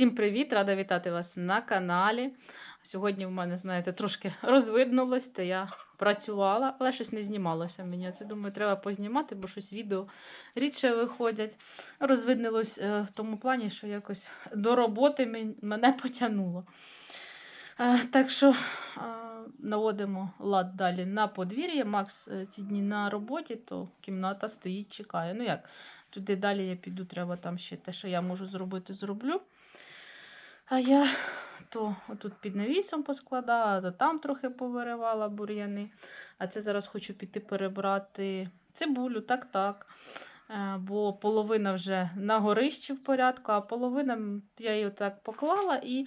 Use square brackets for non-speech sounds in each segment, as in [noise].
Всім привіт! Рада вітати вас на каналі. Сьогодні в мене, знаєте, трошки розвиднулось, то я працювала, але щось не знімалося мені. Це думаю, треба познімати, бо щось відео рідше виходять. Розвиднилось е, в тому плані, що якось до роботи мене потягнуло. Е, Так що е, наводимо лад далі на подвір'я. Макс ці дні на роботі, то кімната стоїть, чекає. Ну як, туди далі я піду, треба там ще те, що я можу зробити, зроблю. А я то отут під навісом поскладала, то там трохи повиривала бур'яни. А це зараз хочу піти перебрати цибулю, так-так. Е, Бо половина вже на горищі в порядку, а половина я її так поклала і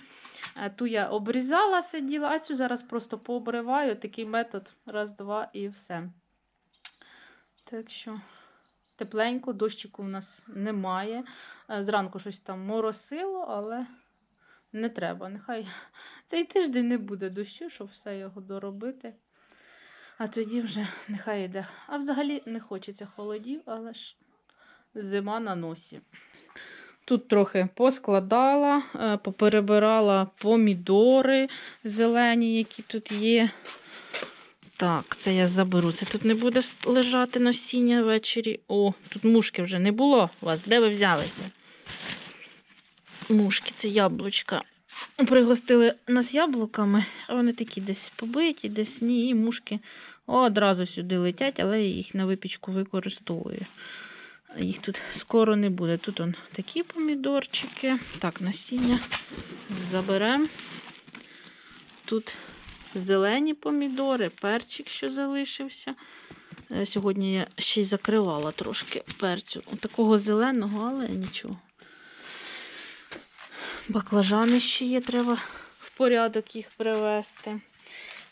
е, ту я обрізала, сиділа, а цю зараз просто пообриваю. Такий метод. Раз, два і все. Так що тепленько, дощику в нас немає. Е, Зранку щось там моросило, але не треба. Нехай [laughs] цей тиждень не буде дощу, щоб все його доробити. А тоді вже нехай йде. А взагалі не хочеться холодів, але ж зима на носі. Тут трохи поскладала, е, поперебирала помідори зелені, які тут є. Так, це я заберу. Це тут не буде лежати насіння ввечері. О, тут мушки вже не було у вас. Де ви взялися? Мушки, це яблучка. Пригостили нас яблуками, а вони такі десь побиті, десь ні, і мушки одразу сюди летять, але я їх на випічку використовую. Їх тут скоро не буде. Тут он такі помідорчики. Так, насіння заберемо. Тут зелені помідори, перчик, що залишився. Е, Сьогодні я ще й закривала трошки перцю. Такого зеленого, але нічого. Баклажани ще є, треба в порядок їх привести.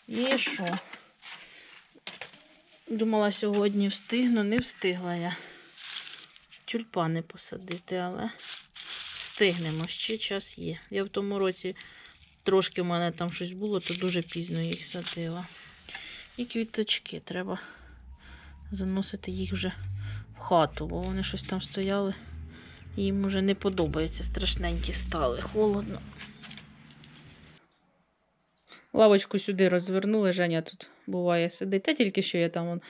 І що? Думала, сьогодні встигну, не встигла я тюльпани посадити, але встигнемо, ще час є. Я в тому році трошки в мене там щось було, то дуже пізно їх садила. І квіточки треба заносити їх вже в хату, бо вони щось там стояли. Їм уже не подобається, страшненькі стали, холодно. Лавочку сюди розвернули, Женя тут буває сидить. Та тільки що я там он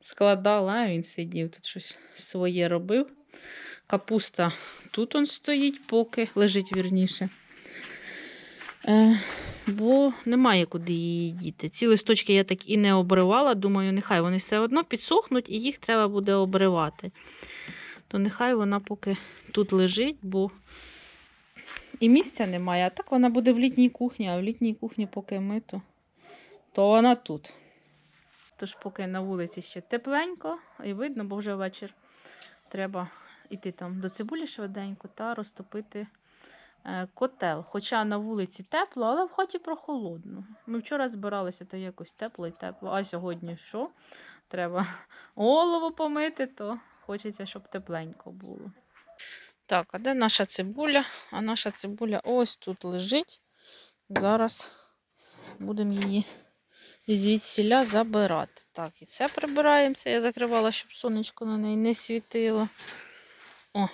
складала, а він сидів, тут щось своє робив. Капуста тут он стоїть, поки лежить вірніше. Е, бо немає куди її діти. Ці листочки я так і не обривала. Думаю, нехай вони все одно підсохнуть і їх треба буде обривати. То нехай вона поки тут лежить, бо і місця немає. А так вона буде в літній кухні, а в літній кухні, поки ми, то, то вона тут. Тож, поки на вулиці ще тепленько і видно, бо вже вечір треба йти там до цибулі швиденько та розтопити е, котел. Хоча на вулиці тепло, але в хаті прохолодно. Ми вчора збиралися, то якось тепло і тепло. А сьогодні що? Треба голову помити, то хочеться, щоб тепленько було. Так, а де наша цибуля? А наша цибуля ось тут лежить. Зараз будемо її звідсіля забирати. Так, і це прибираємо. Це я закривала, щоб сонечко на неї не світило. О.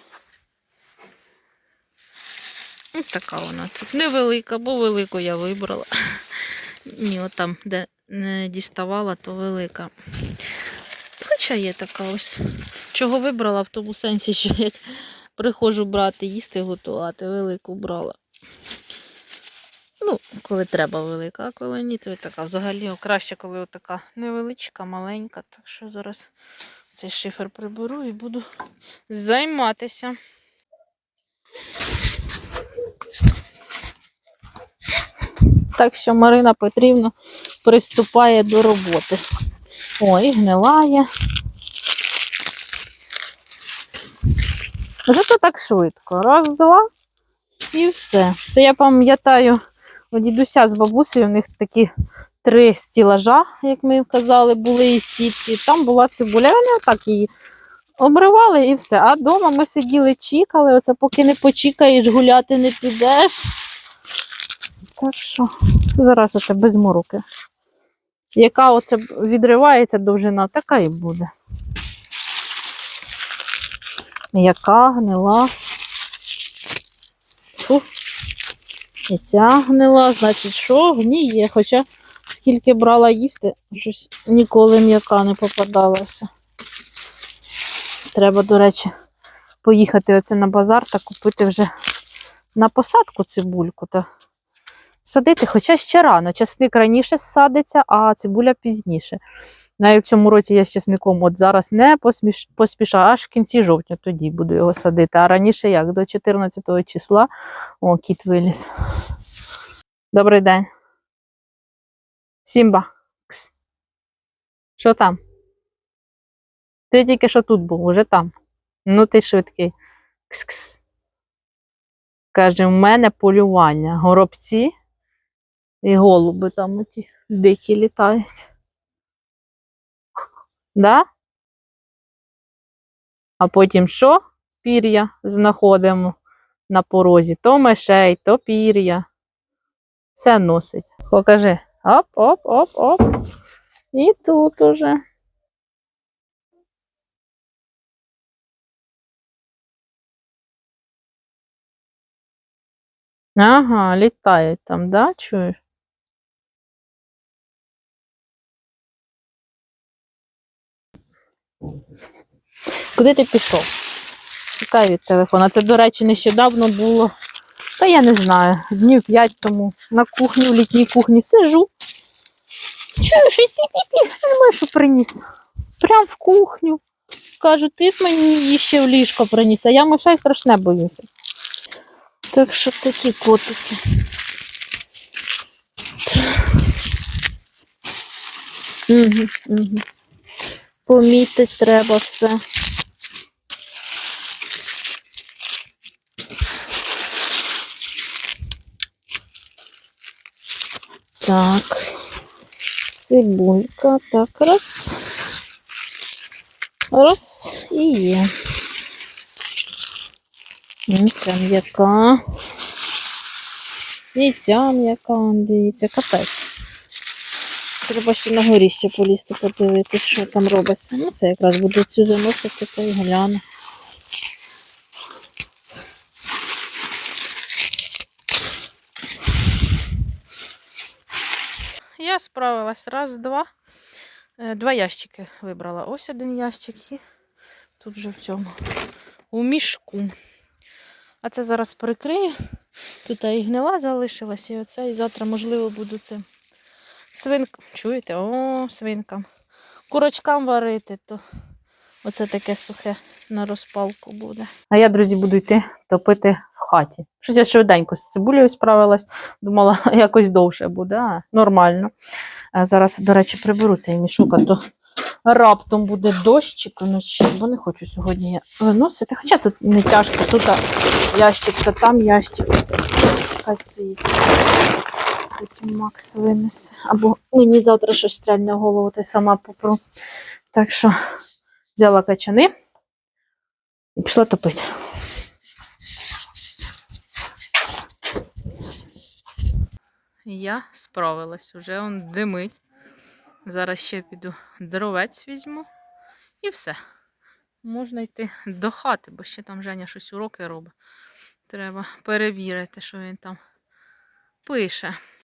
Ось така вона тут невелика, бо велику я вибрала. [laughs] Ні, от там, де не діставала, то велика. Хоча є така ось. Чого вибрала в тому сенсі, що я приходжу брати, їсти готувати, велику брала. Ну, коли треба велика, а коли ні, то така. Взагалі краще, коли така невеличка, маленька. Так що зараз цей шифер приберу і буду займатися. Так що Марина Петрівна приступає до роботи. О, і гнилає. Зато так швидко. Раз, два і все. Це я пам'ятаю у дідуся з бабусею, у них такі три стілажа, як ми казали, були і сітки. Там була цибуля, вони отак її обривали і все. А вдома ми сиділи, чікали, оце поки не почікаєш, гуляти не підеш. Так що зараз оце без мороки. Яка оце відривається довжина, така і буде. Яка гнила. Фу. І ця гнила, значить, що гніє. Хоча скільки брала їсти, щось ніколи м'яка не попадалася. Треба, до речі, поїхати оце на базар та купити вже на посадку цибульку та садити, хоча ще рано. Часник раніше садиться, а цибуля пізніше. Навіть в цьому році я з часником от зараз не посміш... поспішаю, аж в кінці жовтня тоді буду його садити. А раніше як? До 14 числа. О, кіт виліз. Добрий день. Сімба. Кс. Що там? Ти тільки що тут був, уже там. Ну, ти швидкий. Кс-кс. Каже, в мене полювання. Горобці і голуби там оті дикі літають. Да? А потім що? Пір'я знаходимо на порозі. То мишей, то пір'я. Все носить. Покажи. Оп, оп, оп, оп. І тут уже. Ага, літають там, да, чуєш? Куди ти пішов? Чекай від телефона. Це, до речі, нещодавно було. Та я не знаю, днів п'ять тому на кухні, в літній кухні сижу. Чуєш, і немає, що приніс. Прям в кухню. Кажу, ти мені її ще в ліжко приніс, а я мишей страшне боюся. Так що такі котики. Угу, угу. Помітить треба все. Так. Цибулька. Так, раз. Раз. І є. Ця м'яка. І ця м'яка, дивіться, капець. Треба ще на горі ще полізти, подивитися, що там робиться. Ну, це якраз буду цю заносити та й гляну. Я справилась раз, два. Е, Два ящики вибрала. Ось один ящик і тут вже в цьому. У мішку. А це зараз прикрию. Тут і гнила залишилася, і оце, і завтра, можливо, буду це свинк. Чуєте? О, свинкам. Курочкам варити, то оце таке сухе на розпалку буде. А я, друзі, буду йти топити в хаті. Щось я швиденько з цибулею справилась. Думала, [laughs] якось довше буде, а нормально. А зараз, до речі, приберу цей мішок, а то раптом буде дощик вночі, бо не хочу сьогодні виносити. Хоча тут не тяжко, тут ящик, та там ящик. Хай стоїть. Потім Макс винесе. Або мені завтра щось стрельне в голову, то й сама попру. Так що взяла качани і пішла топити. Я справилась, вже он димить. Зараз ще піду дровець візьму і все. Можна йти до хати, бо ще там Женя щось уроки робить. Треба перевірити, що він там пише.